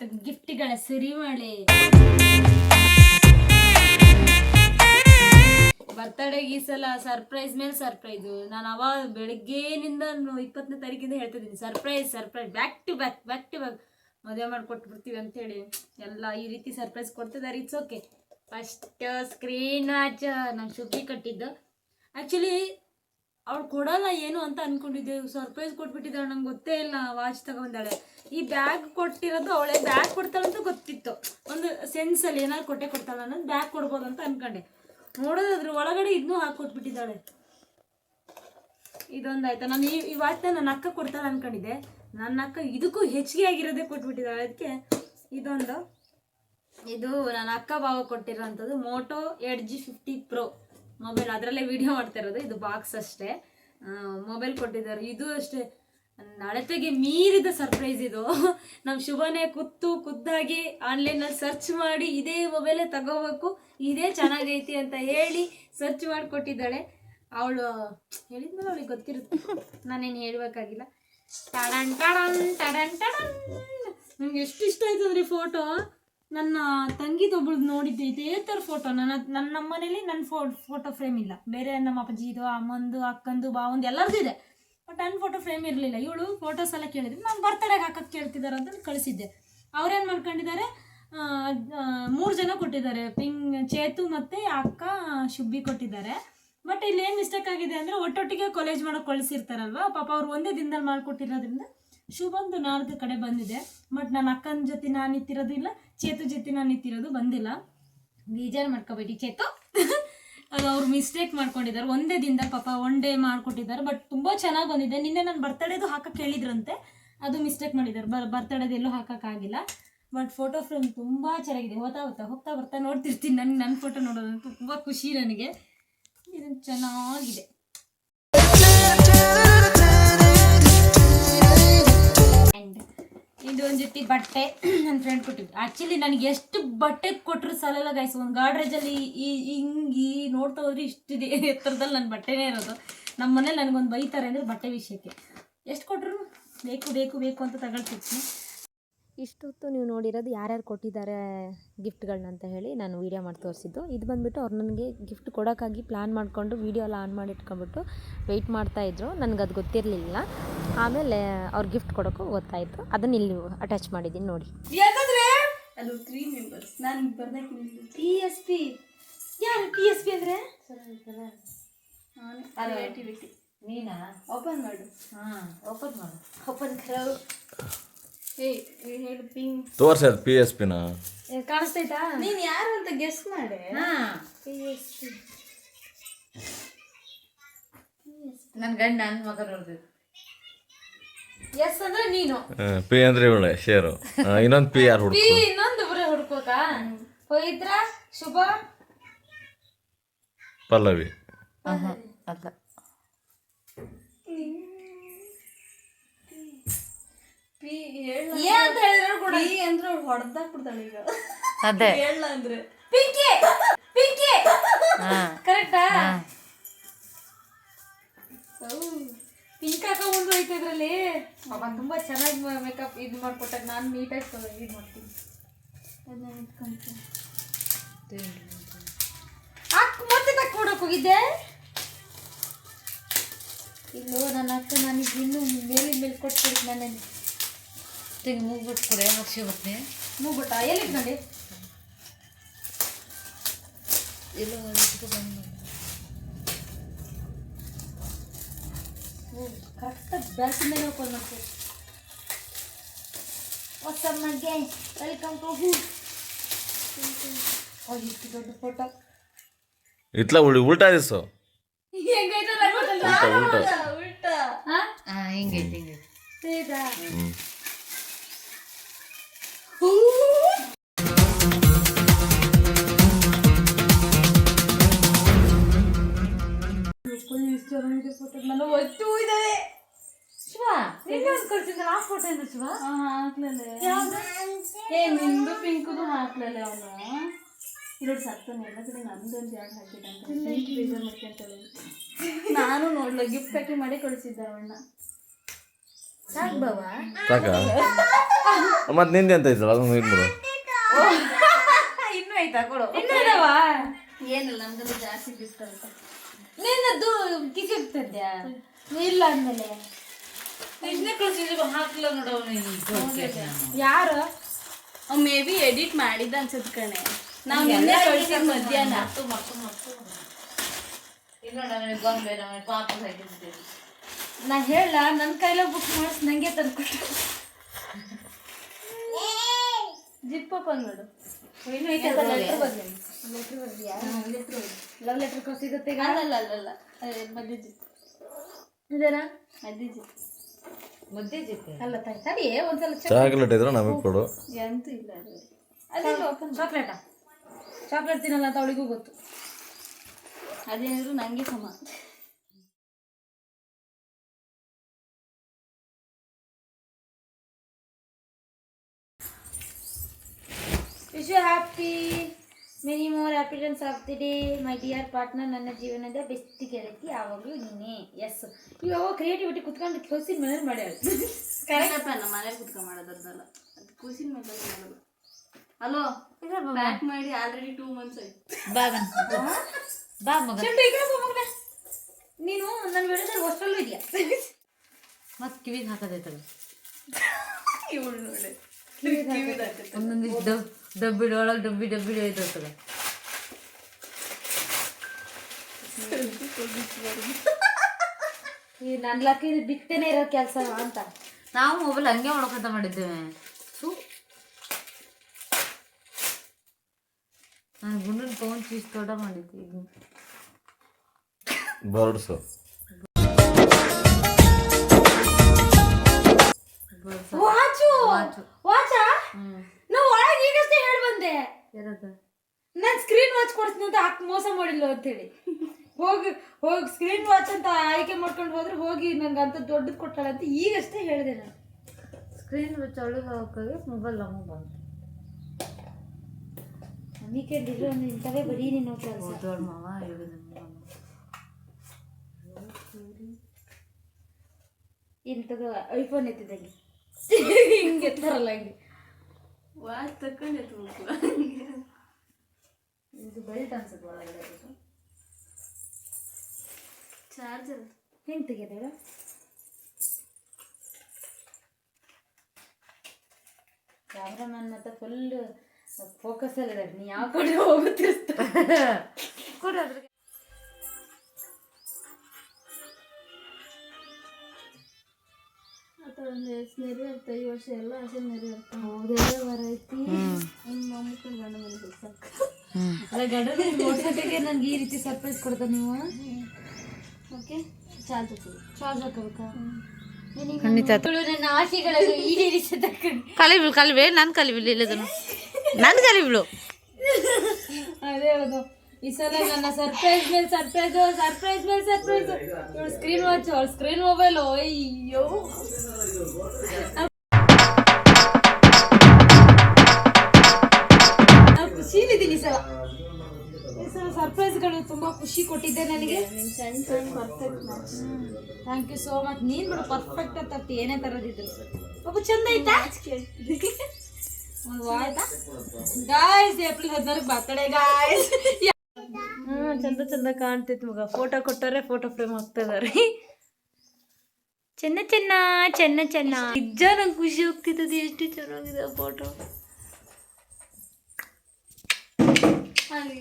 ಇವತ್ತು ಗಿಫ್ಟ್ಗಳ ಸಿರಿಮಳೆ. ಬರ್ತಡೇ ಈ ಸಲ ಸರ್ಪ್ರೈಸ್ ಮೇಲೆ ಸರ್ಪ್ರೈಸ್. ನಾನು ಅವಾಗ ಬೆಳಗ್ಗೆನಿಂದ ಇಪ್ಪತ್ತನೇ ತಾರೀಕಿಂದ ಹೇಳ್ತಿದ್ದೀನಿ. Surprise surprise back to back back to back ಮದುವೆ ಮಾಡಿಕೊಟ್ಬಿಡ್ತೀವಿ ಅಂತೇಳಿ. ಎಲ್ಲ ಈ ರೀತಿ ಸರ್ಪ್ರೈಸ್ ಕೊಡ್ತಿದ್ದಾರೆ it's okay first screen watch ನಾನು ಶುದ್ಧಿ ಕಟ್ಟಿದ್ದು. ಆ್ಯಕ್ಚುಲಿ ಅವ್ಳು ಕೊಡಲ್ಲ ಏನು ಅಂತ ಅನ್ಕೊಂಡಿದ್ದೆ. ಸರ್ಪ್ರೈಸ್ ಕೊಟ್ಬಿಟ್ಟಿದ್ದಾಳೆ ನಂಗೆ ಗೊತ್ತೇ ಇಲ್ಲ ವಾಚ್ ತಗೊಂಡಾಳೆ. ಈ ಬ್ಯಾಗ್ ಕೊಟ್ಟಿರೋದು ಅವಳೆ ಬ್ಯಾಗ್ ಕೊಡ್ತಾಳಂತ ಗೊತ್ತಿತ್ತು. ಒಂದು ಸೆನ್ಸಲ್ಲಿ ಏನಾದ್ರು ಕೊಟ್ಟೆ ಕೊಡ್ತಾಳೆ ಅನ್ನೋದು ಬ್ಯಾಗ್ ಕೊಡ್ಬೋದು ಅಂತ ಅನ್ಕೊಂಡೆ. ನೋಡೋದು ಒಳಗಡೆ ಇದನ್ನೂ ಕೊಟ್ಬಿಟ್ಟಿದ್ದಾಳೆ ಇದೊಂದಾಯ್ತಾ ನಾನು ಈ ಈ ವಾಚ್ನ ನನ್ನ ಅಕ್ಕ ಕೊಡ್ತಾಳೆ ಅನ್ಕೊಂಡಿದ್ದೆ. ನನ್ನ ಅಕ್ಕ ಇದಕ್ಕೂ ಹೆಚ್ಚಿಗೆ ಆಗಿರೋದೇ ಕೊಟ್ಬಿಟ್ಟಿದ್ದಾಳೆ ಅದಕ್ಕೆ ಇದೊಂದು, ಇದು ನನ್ನ ಅಕ್ಕ ಭಾವ ಕೊಟ್ಟಿರೋಂಥದ್ದು Moto edge fifty pro mobile ಅದರಲ್ಲೇ ವಿಡಿಯೋ ಮಾಡ್ತಾ ಇರೋದು, ಇದು ಬಾಕ್ಸ್ ಅಷ್ಟೇ. ಮೊಬೈಲ್ ಕೊಟ್ಟಿದ್ದಾರೆ. ಇದು ಅಷ್ಟೇ. ಅಳತೆಗೆ ಮೀರಿದ ಸರ್ಪ್ರೈಸ್ ಇದು. ನಮ್ಮ ಶುಭನೇ ಕುತ್ತು ಖುದ್ದಾಗಿ ಆನ್ಲೈನಲ್ಲಿ ಸರ್ಚ್ ಮಾಡಿ ಇದೇ ಮೊಬೈಲೇ ತಗೋಬೇಕು. ಇದೇ ಚೆನ್ನಾಗೈತಿ ಅಂತ ಹೇಳಿ ಸರ್ಚ್ ಮಾಡಿಕೊಟ್ಟಿದ್ದಾಳೆ. ಅವಳು, ಹೇಳಿದ್ಮೇಲೆ ಅವಳಿಗೆ ಗೊತ್ತಿರುತ್ತೆ. ನಾನೇನು ಹೇಳ್ಬೇಕಾಗಿಲ್ಲ. ಟಡನ್ ಟಡನ್ ಟಡನ್ ಟಡನ್. ನಂಗೆ ಎಷ್ಟು ಇಷ್ಟ ಆಯ್ತು ಫೋಟೋ ನನ್ನ ತಂಗಿದೊಬ್ಳು ನೋಡಿದ್ದೆ, ಇದೇ ಥರ ಫೋಟೋ ನನ್ನ ನನ್ನ ನಮ್ಮನೇಲಿ ನನ್ನ ಫೋ ಫೋಟೋ ಫ್ರೇಮ್ ಇಲ್ಲ. ಬೇರೆ ನಮ್ಮ ಅಪ್ಪಾಜಿದು, ಅಮ್ಮಂದು, ಅಕ್ಕಂದು, ಬಾವಂದು ಎಲ್ಲರದ್ದು ಇದೆ. ಬಟ್ ನನ್ನ ಫೋಟೋ ಫ್ರೇಮ್ ಇರಲಿಲ್ಲ. ಇವಳು ಫೋಟೋಸ್ ಎಲ್ಲ ಕೇಳಿದ್ರು. ನಾನು ಬರ್ತಡೆಗೆ ಹಾಕಕ್ಕೆ ಕೇಳ್ತಿದ್ದಾರೆ ಅಂತ ಕಳಿಸಿದ್ದೆ. ಅವ್ರೇನು ಮಾಡ್ಕೊಂಡಿದ್ದಾರೆ? ಮೂರು ಜನ ಕೊಟ್ಟಿದ್ದಾರೆ. ಪಿಂಗ್, ಚೇತು ಮತ್ತು ಅಕ್ಕ ಶುಬ್ಬಿ ಕೊಟ್ಟಿದ್ದಾರೆ. ಬಟ್ ಇಲ್ಲಿ ಏನು ಮಿಸ್ಟೇಕ್ ಆಗಿದೆ ಅಂದರೆ ಒಟ್ಟೊಟ್ಟಿಗೆ ಕಾಲೇಜ್ ಮಾಡೋಕೆ ಕಳಿಸಿರ್ತಾರಲ್ವ? ಪಾಪ ಅವ್ರು ಒಂದೇ ದಿನದಲ್ಲಿ ಮಾಡಿಕೊಟ್ಟಿರೋದ್ರಿಂದ ಶುಭಂದು ನಾಲ್ಕು ಕಡೆ ಬಂದಿದೆ. ಬಟ್ ನನ್ನ ಅಕ್ಕನ ಜೊತೆ ನಾನು ನಿಂತಿರೋದು ಇಲ್ಲ, ಚೇತು ಜೊತೆ ನಾನು ನಿಂತಿರೋದು ಬಂದಿಲ್ಲ. ಬೇಜಾರು ಮಾಡ್ಕೋಬೇಡಿ ಚೇತು. ಅದು ಅವ್ರು ಮಿಸ್ಟೇಕ್ ಮಾಡ್ಕೊಂಡಿದ್ದಾರೆ ಒಂದೇ ದಿನದ ಪಾಪ ಒನ್ ಡೇ ಮಾಡ್ಕೊಟ್ಟಿದ್ದಾರೆ. ಬಟ್ ತುಂಬ ಚೆನ್ನಾಗಿ ಬಂದಿದೆ. ನಿನ್ನೆ ನಾನು ಬರ್ತಡೇದು ಹಾಕಕ್ಕೆ ಹೇಳಿದ್ರಂತೆ. ಅದು ಮಿಸ್ಟೇಕ್ ಮಾಡಿದ್ದಾರೆ. ಬರ್ ಬರ್ತಡೇದೆಲ್ಲೂ ಹಾಕೋಕ್ಕಾಗಿಲ್ಲ ಬಟ್ ಫೋಟೋ ಫ್ರೇಮ್ ತುಂಬ ಚೆನ್ನಾಗಿದೆ. ಹೋಗ್ತಾ ಹೋಗ್ತಾ ಹೋಗ್ತಾ ಬರ್ತಾ ನೋಡ್ತಿರ್ತೀನಿ. ನನಗೆ ನನ್ನ ಫೋಟೋ ನೋಡೋದಂತೂ ತುಂಬ ಖುಷಿ ನನಗೆ. ಇದು ಚೆನ್ನಾಗಿದೆ. ಜೊತೆ ಬಟ್ಟೆ ನನ್ನ ಫ್ರೆಂಡ್ ಕೊಟ್ಟಿದ್ದು ಆ್ಯಕ್ಚುಲಿ ನನಗೆ ಎಷ್ಟು ಬಟ್ಟೆ ಕೊಟ್ಟರು ಸಲಲ್ಲ ಗೈಸ್ ಒಂದು ಗಾಡ್ರೇಜಲ್ಲಿ ಈ ಹಿಂಗೆ ಈ ನೋಡ್ತಾ ಹೋದ್ರೆ ಇಷ್ಟಿದೆ. ಎತ್ತರದಲ್ಲಿ ನನ್ನ ಬಟ್ಟೆನೇ ಇರೋದು. ನಮ್ಮ ಮನೇಲಿ ನನಗೊಂದು ಬೈತಾರೆ ಅಂದರೆ ಬಟ್ಟೆ ವಿಷಯಕ್ಕೆ. ಎಷ್ಟು ಕೊಟ್ಟರು ಬೇಕು ಬೇಕು ಬೇಕು ಅಂತ ತಗೊಳ್ತಿರ್ತೀನಿ ಇಷ್ಟೊತ್ತು ನೀವು ನೋಡಿರೋದು ಯಾರ್ಯಾರು ಕೊಟ್ಟಿದ್ದಾರೆ ಗಿಫ್ಟ್ಗಳನ್ನ ಅಂತ ಹೇಳಿ ನಾನು ವೀಡಿಯೋ ಮಾಡಿ ತೋರಿಸಿದ್ದು. ಇದು ಬಂದುಬಿಟ್ಟು ಅವ್ರು ನನಗೆ ಗಿಫ್ಟ್ ಕೊಡೋಕ್ಕಾಗಿ ಪ್ಲ್ಯಾನ್ ಮಾಡಿಕೊಂಡು ವೀಡಿಯೋ ಎಲ್ಲ ಆನ್ ಮಾಡಿ ಇಟ್ಕೊಂಡ್ಬಿಟ್ಟು ವೆಯ್ಟ್ ಮಾಡ್ತಾಯಿದ್ರು ನನಗೆ ಅದು ಗೊತ್ತಿರಲಿಲ್ಲ. ಆಮೇಲೆ ಅವ್ರ ಗಿಫ್ಟ್ ಕೊಡೋಕ್ಕೂ ಗೊತ್ತಾಯಿತು. ಅದನ್ನ ಇಲ್ಲಿ ಅಟ್ಯಾಚ್ ಮಾಡಿದ್ದೀನಿ ನೋಡಿ. ಯಾಕಂದ್ರೆ ಅದು ತ್ರೀ ಮೆಂಬರ್ಸ್ ನಾನು ಬರ್ದಕ್ಕೆ ಪಿ ಎಸ್ ಪಿ ಯಾರು ಪಿ ಎಸ್ ಪಿ ಅಂದರೆ? ಕ್ರಿಯೇಟಿವಿಟಿ ನೀನಾ? ಓಪನ್ ಮಾಡು. ಹಾಂ ಓಪನ್ ಮಾಡು. ಓಪನ್ ಕರವು ಏ ಹೇಳು ಪಿಂಗ್ ತೋರ್ಸದ್ ಪಿ ಎಸ್ ಪಿನ ಕಾಣಿಸ್ತೈತಾ? ನೀನು ಯಾರು ಅಂತ ಗೆಸ್ ಮಾಡಿ. ಹಾಂ. ಪಿ ಎಸ್ ಪಿ ನನ್ನ ಗಂಡ ನನ್ನ ಮಗ ನೋಡ್ಬೇಕು. ಎಸ್ ಅಂದ್ರೆ ನೀನು. ಪಿ ಅಂದ್ರೆ ಇವಳೆ ಶೇರು. ಇನ್ನೊಂದು ಪಿ ಯಾರು ಪಿ ಹುಡುಕು ಇನ್ನೊಂದು ಬರೀ ಹುಡ್ಕೋಕ ಪವಿತ್ರ ಶುಭ. ಪಲ್ಲವಿ. ಅಲ್ಲ. ಪಿ ಏ ಅಂತ ಹೇಳಿದ್ರು ಕೂಡ. ಪಿ ಅಂದ್ರೆ ಹೊಡೆದಾಕ್ ಬಿಡ್ತಾಳೆ ಈಗ. ಅದೇ. ಹೇಳ ಅಂದ್ರೆ. ಪಿಂಕಿ! ಪಿಂಕಿ! ಹಾ. ಕರೆಕ್ಟಾ ಪಿಂಕ್ ಹಾಕೊಂಡ್ಬಂದು ಐತೆ ಇದ್ರಲ್ಲಿ. ಅಮ್ಮ ತುಂಬಾ ಚೆನ್ನಾಗಿ ಮೇಕಪ್ ಇದು ಮಾಡ್ಕೊಟ್ಟಾಗ ನಾನು ನೀಟಾಗಿ ಇದು ಮಾಡ್ತೀನಿ. ಅದನ್ನ ಇಟ್ಕೊಂತೀನಿ. ಅಕ್ಕ ಮತ್ತೆ ತಕ್ಕೊಡಕ್ ಹೋಗಿದ್ದೆ. ಇಲ್ಲೋ ನನ್ನ ಅಕ್ಕ ನನಗೆ ಇನ್ನೂ ಮೇಲಿನ ಮೇಲೆ ಕೊಟ್ಟು ನನ್ನಲ್ಲಿ ತೆಗೆ ಮೂಗ್ಬಿಟ್ಟು ಕೊಡೆ ಹಾಕ್ಸಿ ಬರ್ತೀನಿ ಮೂಗ್ಬಿಟ್ಟ? ಎಲ್ಲಿ ಇಟ್ಕೊಂಡೆ ಇಲ್ಲ ಬಂದು ಕರೆಕ್ಟಾಗಿ ಬ್ಯಾಸಿಂದನೇ ಓಪನ್ ಮಾಡ್ತೀವಿ ಹೊಸ ಮಗ್ಗೆ ವೆಲ್ಕಮ್ ಟು ಹೂ ಇಷ್ಟು ದೊಡ್ಡ ಫೋಟೋ ಇತ್ಲ ಉಳಿ ಉಲ್ಟಾ ದಿಸು ಹೆಂಗೈತೆ ಉಲ್ಟಾ ಉಲ್ಟಾ. ಉಲ್ಟಾ. ಹಾ? ಹಾಂ ಹಿಂಗೈತೆ ಹಿಂಗೈತೆ. ಶಿವ ಏ ನಿಂದು ಪಿಂಕುದು ಹಾಕ್ಲಲ್ಲ ಅವನು. ಇರೋದು ಸತ್ತನ ಎಲ್ಲ ಕಡೆ ನಂದೊಂದು ನಾನು ನೋಡ್ಲ ಗಿಫ್ಟ್ ಪ್ಯಾಕಿಂಗ್ ಮಾಡಿ ಕಳಿಸಿದ್ದ ಅವಣ್ಣ ಸಾಕು ಬಾವಾ. ಸಾಕ? ಮತ್ತೆ ನಿಂದೆ ಅಂತ ಐತಲ್ಲ ಅದನ್ನು ಇದು ಮಾಡು ಇನ್ನೂ ಕೊಡು. ಏನಿಲ್ಲ ನಮ್ದು ಜಾಸ್ತಿ ಗಿಫ್ಟ್ ಅಂತ ನಿನ್ನದು ಹೋಗ್ತಿದ್ಯಾ? ಇಲ್ಲ ಅಂದ್ಮೇಲೆ ನಿನ್ನೆ ಕಳ್ಸಿದ್ರು ಹಾಕ್ಲ ನೋಡವ್ ಯಾರು? ಮೇ ಬಿ ಎಡಿಟ್ ಮಾಡಿದ್ದ ಅನ್ಸತ್ ಕಣೆ. ನಾವು ನಿನ್ನೆ ಕಳ್ಸಿದ್ ಮಧ್ಯಾಹ್ನ. ನಾ ಹೇಳ ನನ್ನ ಕೈಲ ಬುಕ್ ಮಾಡಿಸ್ ನಂಗೆ ತಂದ್ಕೊಟ್ಟು ಜಿಪ್ ಓಪನ್ ಮಾಡು. ಲವ್ ಲೆಟರ್ ಸಿಗುತ್ತೆ ಅಲ್ಲ ಅಲ್ಲ ಅಲ್ಲ ಮದ್ದಿಜಿ ಇದೇನಾ? ಮದ್ದಿಜಿ ಮುದ್ದೆ ಜಿಪ್ಪೆ ಅಲ್ಲ ತಾಯಿ ತಡಿ ಒಂದ್ಸಲ ಚಾಕ್ಲೇಟ್ ಇದ್ರೆ ನಮಗೆ ಕೊಡು. ಎಂತೂ ಇಲ್ಲ ಚಾಕ್ಲೇಟಾ ಚಾಕ್ಲೇಟ್ ತಿನ್ನಲ್ಲ ಅಂತ ಅವಳಿಗೂ ಗೊತ್ತು. ಅದೇನಿದ್ರು ನಂಗೆ ಸಮ. Wish you happy many more happy returns of the day my dear partner ನನ್ನ ಜೀವನದ ಬೆಸ್ಟ್ ಗೆಳತಿ ಯಾವಾಗಲೂ ನೀನೇ. ಎಸ್ ಇವಾಗ ಕ್ರಿಯೇಟಿವಿಟಿ ಕುತ್ಕೊಂಡು ಕೂಸಿನ ಮೇಲೆ ಮಾಡ್ಯಾಳ. ಕರೆಕ್ಟಪ್ಪ ನಮ್ಮ ಮನೇಲಿ ಕುತ್ಕೊಂಡು ಮಾಡೋದಲ್ಲ ಅದು ಕೂಸಿನ ಮೇಲೆ ಮಾಡೋದು ಹಲೋ ಬ್ಯಾಕ್ ಮಾಡಿ ಆಲ್ರೆಡಿ ಟೂ ಮಂತ್ಸ್ ಆಯ್ತು. ಬಾ ಬಾ. ಮಗ. ನೀನು ನನ್ನ ವಿಡಿಯೋದಲ್ಲಿ ಹೊಸ್ಟಲ್ಲೂ ಇದೆಯಾ? ಮತ್ತೆ ಕಿವಿಗೆ ಹಾಕೋದೈತಲ್ಲ. ಇವಳು ನೋಡಿ. ಒಂದೊಂದು ಡಬ್ ಡಬ್ಬಿಡ ಒಳಗೆ ಡಬ್ಬಿ ಡಬ್ಬಿ ಐತದ ಈ ನನ್ನ ಲಕ್ಕಿ ಬಿತ್ತೇನೆ ಇರೋ ಕೆಲಸ ಅಂತ. ನಾವು ಮೊಬೈಲ್ ಹಂಗೆ ಮಾಡ್ಕೊಂತ ಮಾಡಿದ್ದೇವೆ. ಸು ನಾನು ಗುಂಡನ್ ಫೋನ್ ಚೀಸ್ ತೋಟ ಮಾಡಿದ್ದೆ ಈಗ. ಬರ್ಡ್ಸು. ವಾಚು? ವಾಚಾ. ಹ್ಞೂ ನಾ ಒಳಗೆ ಈಗಷ್ಟೇ ಹೇಳಿ ಬಂದೆ. ನಾನು ಸ್ಕ್ರೀನ್ ವಾಚ್ ಕೊಡ್ತೀನಿ ಅಂತ ಹಾಕಿ ಮೋಸ ಮಾಡಿಲ್ಲ ಅಂತೇಳಿ. ಹೋಗಿ ಹೋಗಿ ಸ್ಕ್ರೀನ್ ವಾಚ್ ಅಂತ ಆಯ್ಕೆ ಮಾಡ್ಕೊಂಡು ಹೋದ್ರೆ ಹೋಗಿ ನಂಗೆ ಅಂತ ದೊಡ್ಡದು ಕೊಟ್ಟಾಳೆ ಅಂತ ಈಗಷ್ಟೇ ಹೇಳಿದೆ ನಾನು. ಸ್ಕ್ರೀನ್ ವಾಚ್ ಒಳಗೆ ಹೋಗೋಕ್ಕಾಗಿ ಮೊಬೈಲ್ ನಮಗೆ ಬಂತು. ವೀಕೆಂಡ್ ಇರೋ ಇಂಥವೇ ಬರೀ ನೀನು ಕೆಲಸ. ದೊಡ್ಡ ಮಾವ ಹೇಳಿದ ಇಂಥದ್ದು ಐಫೋನ್ ಎತ್ತಿದಂಗೆ ಹಿಂಗೆ ಎತ್ತಾರಲ್ಲ ಹಿಂಗೆ. ವಾಚ್ ತಕೊಂಡೆ ತುಂಬ ಇದು ಬೆಲ್ಟ್ ಅನ್ಸುತ್ತೆ ಒಳಗಡೆ ಇದು. ಚಾರ್ಜರ್ ಹೆಂಗೆ ತೆಗೆದೇಳ? ಕ್ಯಾಮ್ರಾಮನ್ ಮತ್ತೆ ಫುಲ್ ಫೋಕಸ್ ಅಲ್ಲಿ ಇದ್ದಾರೆ ನೀ ಯಾವ ಕಡೆ ಹೋಗುತ್ತಿರ್ತ ಕೊಡು ಅದ್ರಿಗೆ ಅಥವಾ ಒಂದು ನೆರವೇರ್ತ ಈ ವರ್ಷ ಎಲ್ಲ ಆಸೆ ನೆರವೇರ್ತ. ಹೌದೆಲ್ಲ ಬರೈತಿ ನಿಮ್ಮ ಮಮ್ಮಿ ಗಂಡ ಮನೆ ಸಾಕು ಅಲ್ಲ ಗಂಡನ ನೋಡ್ಸೋಟಿಗೆ ನಂಗೆ ಈ ರೀತಿ ಸರ್ಪ್ರೈಸ್ ಕೊಡ್ತಾ ನೀವು? ಓಕೆ. ಚಾರ್ಜ್ ಕೊಡು ಚಾರ್ಜ್ ಹಾಕೋಬೇಕಾ? ಖಂಡಿತ. ಕಲಿಬಿಳು ಕಲಿವೆ ನಾನು ಕಲಿಬಿಳು ಇಲ್ಲದನು. ನಾನು ಕಲಿಬಿಳು ಅದೇ ಈ ಸಲ ನನ್ನ ಸರ್ಪ್ರೈಸ್ ಮೇಲೆ ಸರ್ಪ್ರೈಸ್ ಸರ್ಪ್ರೈಸ್ ಮೇಲೆ ಸರ್ಪ್ರೈಸ್ ಇವಳು ಸ್ಕ್ರೀನ್ ವಾಚ್ ಅವಳು ಸ್ಕ್ರೀನ್ ಮೊಬೈಲ್ ಅಯ್ಯೋ. ಖುಷಿಲಿದ್ದೀನಿ ಈ ಸಲ. ಈ ಸಲ ಸರ್ಪ್ರೈಸ್ಗಳು ತುಂಬಾ ಖುಷಿ ಕೊಟ್ಟಿದ್ದೆ ನನಗೆ. ಥ್ಯಾಂಕ್ ಯು ಸೋ ಮಚ್ ನೀನು ಬಿಡು ಪರ್ಫೆಕ್ಟ್ ತರ್ತಿ, ಏನೇ ತರದಿದ್ರು. ಪಾಪ, ಚಂದ ಐತಾ ಒಂದು ಆಯ್ತಾ? ಗಾಯ್ಸ್ ಏಪ್ರಿಲ್ ಹದಿನಾರಕ್ಕೆ ಬರ್ತಡೇ ಗಾಯ್ಸ್ ಚಂದ ಚಂದ ಕಾಣ್ತೈತಿ ಮಗ. ಫೋಟೋ ಕೊಟ್ಟರೆ ಫೋಟೋ ಫ್ರೇಮ್ ಹಾಕ್ತಾ ಇದಾರೆ. ಚೆನ್ನ ಚೆನ್ನ ಚೆನ್ನ ಚೆನ್ನ. ನಿಜ ನಂಗೆ ಖುಷಿ ಹೋಗ್ತಿದ್ದದು ಎಷ್ಟು ಚೆನ್ನಾಗಿದೆ ಫೋಟೋ ಹಾಗೆ.